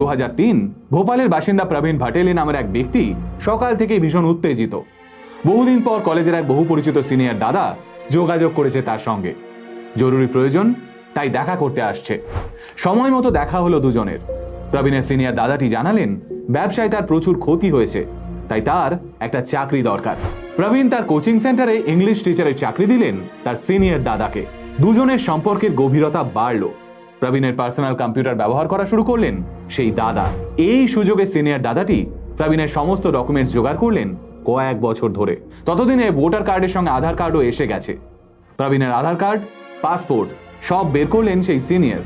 দু হাজার তিন, ভোপালের বাসিন্দা প্রবীণ ভাটেলি নামের এক ব্যক্তি সকাল থেকে ভীষণ উত্তেজিত। বহুদিন পর কলেজের এক বহু পরিচিত সিনিয়র দাদা যোগাযোগ করেছে তার সঙ্গে। জরুরি প্রয়োজন, তাই দেখা করতে আসছে। সময় মতো দেখা হলো দুজনের। প্রবীণের সিনিয়র দাদাটি জানালেন, ব্যবসায় তার প্রচুর ক্ষতি হয়েছে, তাই তার একটা চাকরি দরকার। প্রবীণ তার কোচিং সেন্টারে ইংলিশ টিচারের চাকরি দিলেন তার সিনিয়র দাদাকে। দুজনের সম্পর্কের গভীরতা বাড়লো। প্রবীণের পার্সোনাল কম্পিউটার ব্যবহার করা শুরু করলেন। সেই দাদা, এই সুযোগে সিনিয়র দাদাটি প্রবীণের সমস্ত ডকুমেন্টস জোগাড় করলেন কয়েক বছর ধরে। ততদিনে ভোটার কার্ডের সঙ্গে আধার কার্ডও এসে গেছে। প্রবীণের আধার কার্ড, পাসপোর্ট সব বের করলেন সেই সিনিয়র।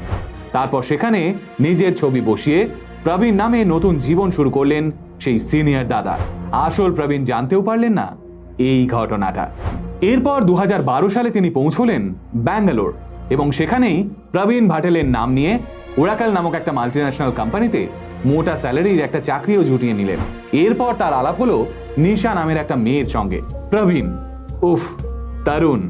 তারপর সেখানে নিজের ছবি বসিয়ে প্রবীণ নামে নতুন জীবন শুরু করলেন সেই সিনিয়র দাদা। আসল প্রবীণ জানতেও পারলেন না এই ঘটনাটা। এরপর দু হাজার বারো সালে তিনি পৌঁছলেন ব্যাঙ্গালোর। এবং সেখানেই প্রবীণ ভাটেলের নাম নিয়ে ওরাকাল নামক একটা মাল্টিন্যাশনাল কোম্পানিতে মোটা স্যালারির একটা চাকরিও জুটিয়ে নিলেন। এরপর তার আলাপ হলো নিশা নামের একটা মেয়ের সঙ্গে। প্রবীণ, উফ তরুণ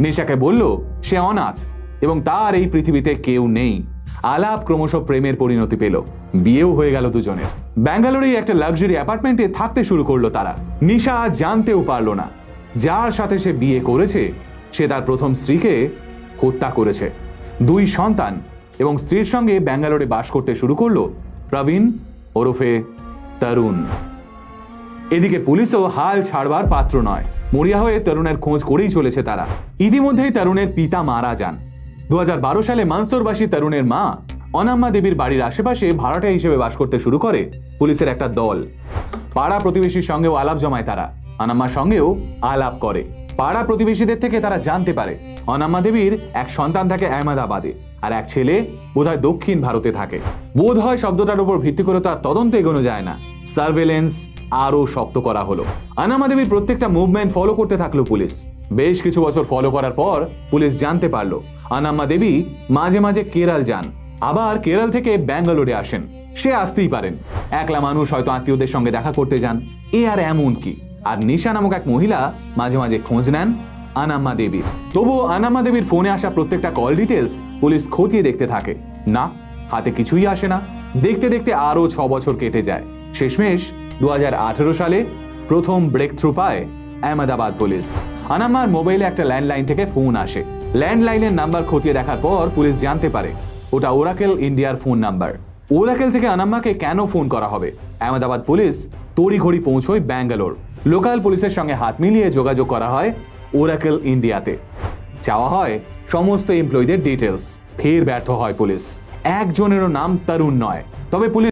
নিশাকে বলল, সে অনাথ এবং তার এই পৃথিবীতে কেউ নেই। আলাপ ক্রমশ প্রেমের পরিণতি পেল। বিয়েও হয়ে গেল দুজনের। ব্যাঙ্গালোরে একটা লাক্সারি অ্যাপার্টমেন্টে থাকতে শুরু করল তারা। নিশা জানতেও পারল না। যার সাথে সে বিয়ে করেছে, সে তার প্রথম স্ত্রীকে হত্যা করেছে। দুই সন্তান এবং স্ত্রীর সঙ্গে ব্যাঙ্গালোরে বাস করতে শুরু করল প্রবীণ ওরফে তরুণ। এদিকে পুলিশও হাল ছাড়বার পাত্র নয়। মরিয়া হয়ে তরুণের খোঁজ করেই চলেছে তারা। ইতিমধ্যেই তরুণের পিতা মারা যান। দু হাজার বারো সালে মানসোরবাসী তরুণের মা অনাম্মা দেবীর বাড়ির আশেপাশে ভাড়াটা হিসেবে বাস করতে শুরু করে পুলিশের একটা দল। পাড়া প্রতিবেশীর সঙ্গেও আলাপ জমায় তারা। অনাম্মার সঙ্গেও আলাপ করে। পাড়া প্রতিবেশীদের থেকে তারা জানতে পারে অনাম্মা দেবীর এক সন্তান থাকে আহমেদাবাদে আর এক ছেলে বোধহয় দক্ষিণ ভারতে থাকে। বোধ হয় শব্দটার উপর ভিত্তি করে তার তদন্ত এগোনো যায় না। সার্ভেলেন্স আরও শক্ত করা হলো। আনামা দেবীর প্রত্যেকটা মুভমেন্ট ফলো করতে থাকল পুলিশ। বেশ কিছু বছর ফলো করার পর পুলিশ জানতে পারল আনাম্মা দেবী মাঝে মাঝে কেরাল যান। আবার কেরাল থেকে ব্যাঙ্গালোরে আসেন। সে আসতেই পারেন। একলা মানুষ হয়তো আত্মীয়দের সঙ্গে দেখা করতে যান। এ আর এমন কি? আর নিশা নামক এক মহিলা মাঝে মাঝে খোঁজ নেন আনাম্মা দেবীর তবুও আনাম্মা দেবীর ফোনে আসা প্রত্যেকটা কল ডিটেলস পুলিশ খতিয়ে দেখতে থাকে। না, হাতে কিছুই আসে না। দেখতে দেখতে আরও ছ বছর কেটে যায়। শেষমেশ দু সালে প্রথম ব্রেক থ্রু পায় আহমেদাবাদ পুলিশ। আনাম্মার মোবাইলে একটা ল্যান্ডলাইন থেকে ফোন আসে। ল্যান্ডলাইনের নাম্বার খতিয়ে দেখার পর পুলিশ জানতে পারে, ওটা ওরাকেল ইন্ডিয়ার ফোন নাম্বার ওরাকেল থেকে আনাম্মাকে কেন ফোন করা হবে? আহমেদাবাদ পুলিশ তড়িঘড়ি পৌঁছয় ব্যাঙ্গালোর। লোকাল পুলিশের সঙ্গে হাত মিলিয়ে যোগাযোগ করা হয় ওরাকেল ইন্ডিয়াতে চাওয়া হয় সমস্ত এমপ্লয়ীদের ডিটেলস ফের ব্যর্থ হয় পুলিশ। একজনেরও নাম তরুণ নয়। তবে পুলিশ